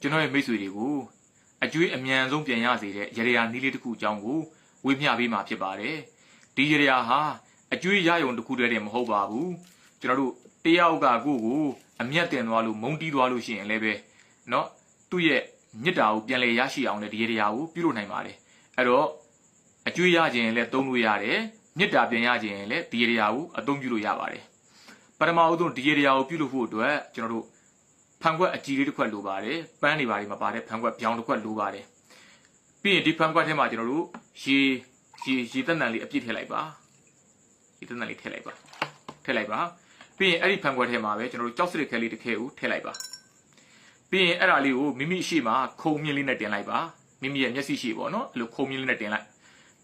ကျွန်တော်ရဲ့မိတ်ဆွေတွေကိုအကျွေးအမြန်ဆုံးပြန်ရစေတဲ့ရရယာနီးလေးတစ်ခုအကြောင်းကိုဝေမျှပေးမှာဖြစ်ပါတယ်ဒီရရယာဟာအကျွေးရယုံတစ်ခုတည်းတည်းမဟုတ်ပါဘူးကျွန်တော်တို့တယောက်ကကိုယ့်ကိုအမျက်တင်သွားလို့မုန်းတီးသွားလို့ရှိရင်လည်းပဲเนาะသူ့ရဲ့မြစ်တာကိုပြန်လည်ရရှိအောင်လည်းဒီရရယာကိုပြုလုပ်နိုင်ပါတယ်အဲ့တော့အကျွေးရခြင်းလည်းသုံးလို့ရတယ်မြစ်တာပြန်ရခြင်းလည်းဒီရရယာကိုအသုံးပြုလို့ရပါတယ်ပထမအဆုံးဒီရရယာကိုပြုလုပ်ဖို့အတွက်ကျွန်တော်တို့ ဖန်ခွက်အကြီးလေးတစ်ခွက်လိုပါတယ်ပန်းတွေပါတွေမပါတဲ့ဖန်ခွက်ပြောင်းတစ်ခွက်လိုပါတယ်ပြီးရင်ဒီဖန်ခွက်ထဲမှာကျွန်တော်တို့ရေရေရေတက်တန်လေးအပြည့်ထည့်လိုက်ပါရေတက်တန်လေးထည့်လိုက်ပါထည့်လိုက်ပါပြီးရင်အဲ့ဒီဖန်ခွက်ထဲမှာပဲကျွန်တော်တို့ကြောက်စရစ်ခဲလေးတစ်ခဲကိုထည့်လိုက်ပါပြီးရင်အဲ့ဒါလေးကိုမိမိရှိမှခုံမြင့်လေးနဲ့တင်လိုက်ပါမိမိရဲ့မျက်စိရှိပေါ့နော်အဲ့လိုခုံမြင့်လေးနဲ့တင်လိုက်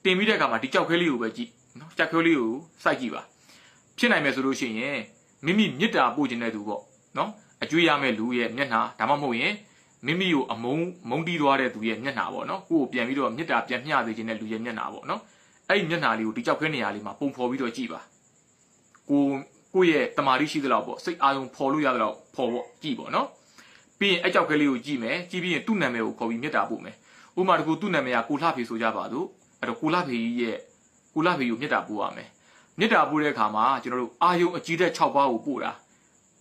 တင်ပြီးတဲ့အခါမှာဒီကြောက်ခဲလေးကိုပဲကြည့်နော်ကြောက်ခဲလေးကိုစိုက်ကြည့်ပါဖြစ်နိုင်မယ်ဆိုလို့ရှိရင်မိမိမြစ်တာပို့ခြင်းတဲ့သူပေါ့နော် အကျွေးရမဲ့လူရဲ့မျက်နှာဒါမှမဟုတ်ရင်မိမိကိုအမုန်းမုန်းတီးသွားတဲ့သူရဲ့မျက်နှာပေါ့နော်ကိုယ့်ကိုပြန်ပြီးတော့မြစ်တာပြန်မျှစေခြင်းတဲ့လူရဲ့မျက်နှာပေါ့နော်အဲ့ဒီမျက်နှာလေးကိုဒီကြောက်ခဲနေရာလေးမှာပုံဖော်ပြီးတော့ကြည့်ပါကိုကိုယ့်ရဲ့တမာတိရှိသလောက်ပေါ့စိတ်အာရုံဖော်လို့ရသလောက်ဖော်ပေါ့ကြည့်ပေါ့နော်ပြီးရင်အဲ့ကြောက်ခဲလေးကိုကြည့်မယ်ကြည့်ပြီးရင်သူ့နာမည်ကိုခေါ်ပြီးမြစ်တာပို့မယ်ဥပမာတကူသူ့နာမည်ကကိုလှဖေဆိုကြပါစို့အဲ့တော့ကိုလှဖေကြီးရဲ့ကိုလှဖေကိုမြစ်တာပို့ရမယ်မြစ်တာပို့တဲ့အခါမှာကျွန်တော်တို့အာယုံအကြီးတဲ့6ပါးကိုပို့တာ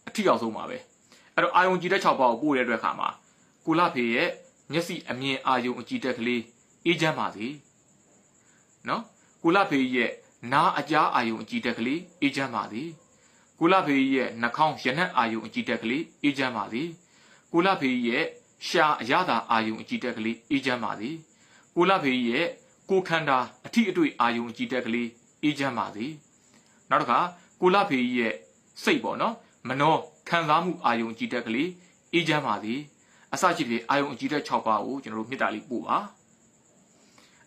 အထီအောင်ဆုံးပါပဲ အဲ့တော့အာယုံကြည်တဲ့6ပါးကိုပို့တဲ့အတွက်ခါမှာကုလဖေရဲ့မျက်စိအမြင်အာယုံအကြည်တက်ကလေးအေးချမ်းပါစေနော်ကုလဖေရဲ့နားအကြားအာယုံအကြည်တက်ကလေးအေးချမ်းပါစေကုလဖေရဲ့နှာခေါင်းရနံ့အာယုံအကြည်တက်ကလေးအေးချမ်းပါစေကုလဖေရဲ့ရှာအရသာအာယုံအကြည်တက်ကလေးအေးချမ်းပါစေကုလဖေရဲ့ကိုယ်ခန္ဓာအထီအတွေ့အာယုံအကြည်တက်ကလေးအေးချမ်းပါစေနောက်တစ်ခါကုလဖေရဲ့စိတ်ပေါ့နော်မနော ခံစားမှုအာယုံကြည်တက်ကလေးအေးချမ်းပါစေအစရှိတဲ့အာယုံကြည်တက်6ပါးကိုကျွန်တော်တို့မေတ္တာလေးပို့ပါ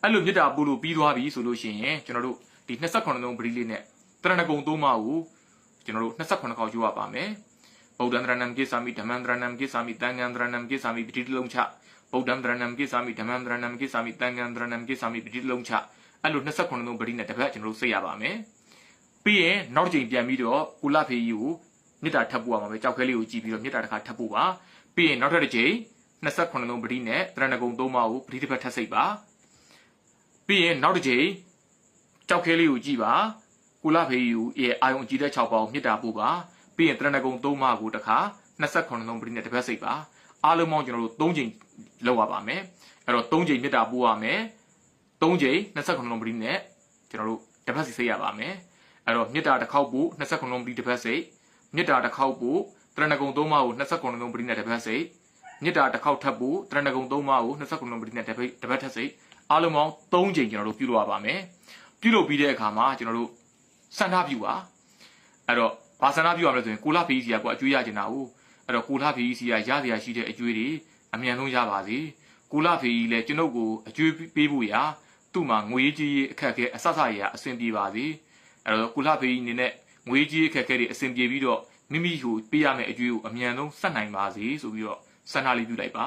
အဲ့လိုမေတ္တာပို့လို့ပြီးသွားပြီဆိုလို့ရှိရင်ကျွန်တော်တို့ဒီ28လုံးပရိလေးနဲ့တရဏဂုံသုံးပါးကိုကျွန်တော်တို့28ခေါက်ယူရပါမယ်ဗုဒ္ဓံတရဏံကိသာမိဓမ္မံတရဏံကိသာမိတန်ဃံတရဏံကိသာမိပတိတလုံးချဗုဒ္ဓံတရဏံကိသာမိဓမ္မံတရဏံကိသာမိတန်ဃံတရဏံကိသာမိပတိတလုံးချအဲ့လို28လုံးပရိနဲ့တစ်ပတ်ကျွန်တော်တို့စိတ်ရပါမယ်ပြီးရင်နောက်တစ်ချိန်ပြန်ပြီးတော့ကုလဖေကြီးကို မေတ္တာထပ်ပို့ရမှာပဲကြောက်ခဲလေးကိုကြည့်ပြီးတော့မေတ္တာတစ်ခါထပ်ပို့ပါပြီးရင်နောက်ထပ်တစ်ကြိမ်28လုံးပတိနဲ့တရဏဂုံ3ပါးကိုပတိတစ်ဖက်ထပ်စိတ်ပါပြီးရင်နောက်တစ်ကြိမ်ကြောက်ခဲလေးကိုကြည့်ပါကုလဖေးယူရဲ့အာယုံကြည့်တဲ့6ပါးကိုမေတ္တာပို့ပါပြီးရင်တရဏဂုံ3ပါးကိုတစ်ခါ28လုံးပတိနဲ့တစ်ဖက်စိတ်ပါအားလုံးပေါင်းကျွန်တော်တို့3ကြိမ်လောက်ရပါမယ်အဲ့တော့3ကြိမ်မေတ္တာပို့ရမယ်3ကြိမ်28လုံးပတိနဲ့ကျွန်တော်တို့တစ်ဖက်စိတ်စိတ်ရပါမယ်အဲ့တော့မေတ္တာတစ်ခေါက်ပို့28လုံးပတိတစ်ဖက်စိတ် မေတ္တာတစ်ခေါက်ပို့တရဏဂုံသုံးပါးကို29လုံးပရိနဲ့တစ်ပတ်စိတ်မေတ္တာတစ်ခေါက်ထပ်ပို့တရဏဂုံသုံးပါးကို29လုံးပရိနဲ့တစ်ပတ်တစ်ပတ်ထပ်စိတ်အားလုံးပေါင်း3ချိန်ကျွန်တော်တို့ပြုလုပ်ရပါမယ်ပြုလုပ်ပြီးတဲ့အခါမှာကျွန်တော်တို့စန္ဒပြုပါအဲ့တော့ဘာစန္ဒပြုရမလဲဆိုရင်ကိုလာဖီစီကကိုအကျွေးရကျင်တာဟုတ်အဲ့တော့ကိုလာဖီစီကရရရရှိတဲ့အကျွေးတွေအမြန်ဆုံးရပါစေကိုလာဖီလည်းကျွန်ုပ်ကိုအကျွေးပေးဖို့ရာသူ့မှာငွေကြီးအခက်အခဲအဆဆရအဆင်ပြေပါစေအဲ့တော့ကိုလာဖီအနေနဲ့ ငွေကြီးအခက်အခဲတွေအဆင်ပြေပြီးတော့မိမိကိုပေးရမယ့်အကျွေးကိုအမြန်ဆုံးဆက်နိုင်ပါစေဆိုပြီးတော့စန္ဒလေးပြုလိုက်ပါ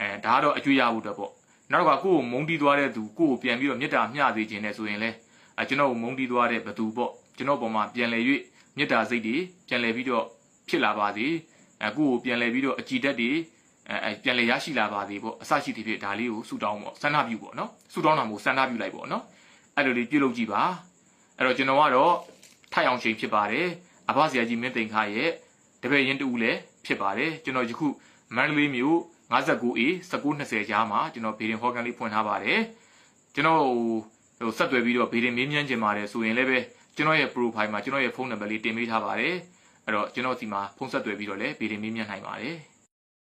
အဲဒါကတော့အကျွေးရဖို့တော့ပေါ့နောက်ကကိုယ့်ကိုမုန်းတီးသွားတဲ့သူကိုယ့်ကိုပြန်ပြီးတော့မေတ္တာမျှစေခြင်းနဲ့ဆိုရင်လဲအဲကျွန်တော်ကိုမုန်းတီးသွားတဲ့ဘသူပေါ့ကျွန်တော်ပေါ်မှာပြန်လဲ၍မေတ္တာစိတ်တွေပြန်လဲပြီးတော့ဖြစ်လာပါစေအဲကိုယ့်ကိုပြန်လဲပြီးတော့အကြည်တက်တွေအဲပြန်လဲရရှိလာပါစေပေါ့အစရှိသည်ဖြစ်ဒါလေးကိုဆူတောင်းပေါ့စန္ဒပြုပေါ့နော်ဆူတောင်းတာမို့စန္ဒပြုလိုက်ပေါ့နော်အဲ့လိုလေးပြုလုပ်ကြည့်ပါအဲ့တော့ကျွန်တော်ကတော့ ထိုက်အောင်ချိန်ဖြစ်ပါတယ်အဘဆရာကြီးမင်းသိန်ခါရဲ့တပည့်ရင်တူလည်းဖြစ်ပါတယ်ကျွန်တော်ယခုမန္တလေးမြို့ 59A 1920ကြားမှာကျွန်တော်ဘေရင်ဟောကန်လေးဖွင့်ထားပါတယ်ကျွန်တော်ဟိုဆက်သွယ်ပြီးတော့ဘေရင်မေးမြန်းချင်ပါတယ်ဆိုရင်လည်းပဲကျွန်တော်ရဲ့ profile မှာကျွန်တော်ရဲ့ဖုန်းနံပါတ်လေးတင်ပေးထားပါတယ်အဲ့တော့ကျွန်တော်ဒီမှာဖုန်းဆက်သွယ်ပြီးတော့လည်းဘေရင်မေးမြန်းနိုင်ပါတယ်